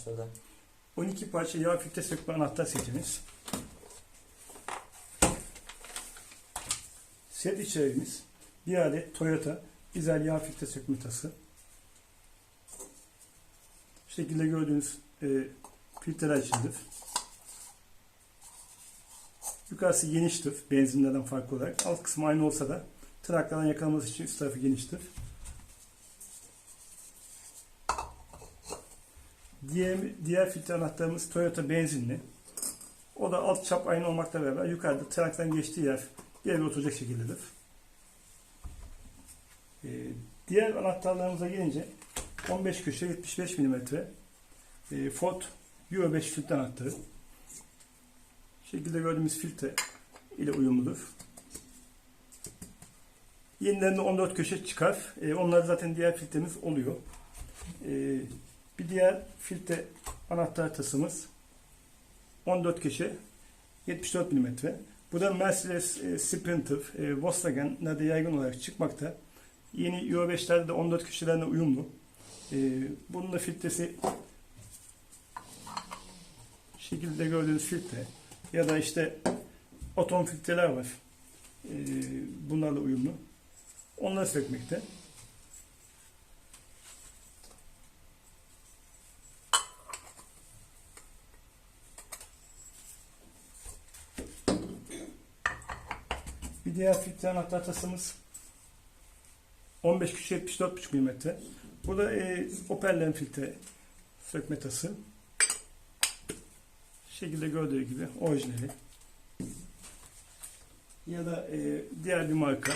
Başladı. 12 parça yağ filtre sökme anahtar setimiz. Set içeriğimiz bir adet Toyota dizel yağ filtre sökme tası. Şu şekilde gördüğünüz e, filtreler içindir. Yukarısı geniştir benzinlerden farklı olarak. Alt kısmı aynı olsa da traklardan yakalaması için üst tarafı geniştir. Diğer, diğer filtre anahtarımız Toyota benzinli. O da alt çap aynı olmakla beraber yukarıda traktan geçtiği yer yere oturacak şekildedir. Ee, diğer anahtarlarımıza gelince 15 köşe 75 mm e, Ford Euro 5 filtre anahtarı. Şekilde gördüğümüz filtre ile uyumludur. Yenilerinde 14 köşe çıkar. E, onlar zaten diğer filtremiz oluyor. E, diğer filtre anahtar tasımız 14 köşe 74 mm. Bu da Mercedes e, Sprinter, e, Volkswagen'lerde yaygın olarak çıkmakta. Yeni Euro 5'lerde de 14 köşelerine uyumlu. E, bunun da filtresi şekilde gördüğünüz filtre ya da işte otom filtreler var. E, bunlarla uyumlu. Onları sökmekte. Bir diğer filtre anahtar tasımız 15 köşe 74,5 mm. Bu da e, Opel'lerin filtre sökme tası. Şekilde gördüğü gibi orijinali. Ya da e, diğer bir marka.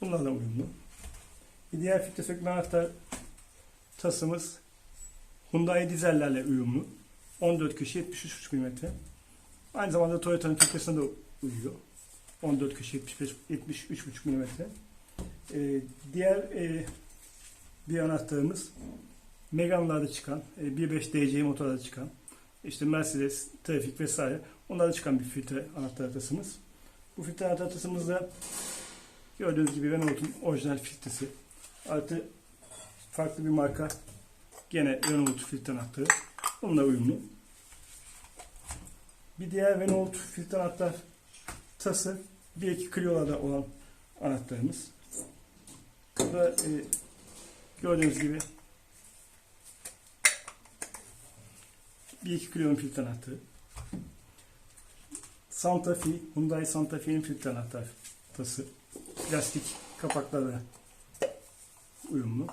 Bunlarla uyumlu. Bir diğer filtre sökme anahtar tasımız Hyundai dizellerle uyumlu. 14 köşe 73,5 mm. Aynı zamanda Toyota'nın filtresine de uyuyor. 14 köşe 75 73,5 mm. Ee, diğer e, bir anahtarımız Megane'larda çıkan, e, 1.5 DC motorlarda çıkan, işte Mercedes, Trafik vesaire onlarda çıkan bir filtre anahtar tasımız. Bu filtre anahtar tasımızda gördüğünüz gibi Renault'un orijinal filtresi. Artı farklı bir marka gene Renault filtre anahtarı. Bununla uyumlu. Bir diğer Renault filtre anahtar tası bir iki Clio'larda olan anahtarımız. Burada e, gördüğünüz gibi bir iki Clio'nun filtre anahtarı. Santa Fe, Hyundai Santa Fe'nin filtre anahtar tası. Plastik kapaklarla uyumlu.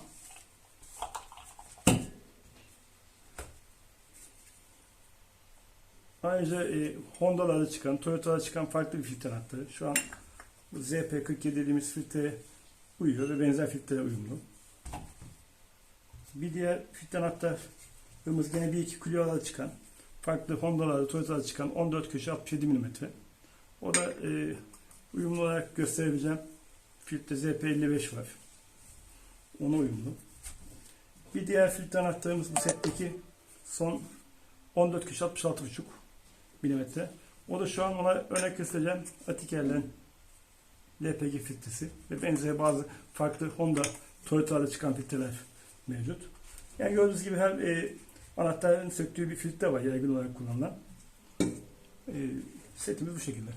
Ayrıca e, Honda'larda çıkan, Toyota'da çıkan farklı bir filtre anahtarı. Şu an bu ZP47 dediğimiz filtre uyuyor ve benzer filtrelere uyumlu. Bir diğer filtre anahtarımız gene bir iki Clio'larda çıkan, farklı Honda'larda, Toyota'da çıkan 14 köşe 67 mm. O da e, uyumlu olarak gösterebileceğim filtre ZP55 var. Ona uyumlu. Bir diğer filtre anahtarımız bu setteki son 14 köşe 66,5 milimetre. O da şu an ona örnek göstereceğim Atiker'lerin LPG filtresi ve benzeri bazı farklı Honda, Toyota'da çıkan filtreler mevcut. Yani gördüğünüz gibi her e, anahtarın söktüğü bir filtre var yaygın olarak kullanılan. E, setimiz bu şekilde.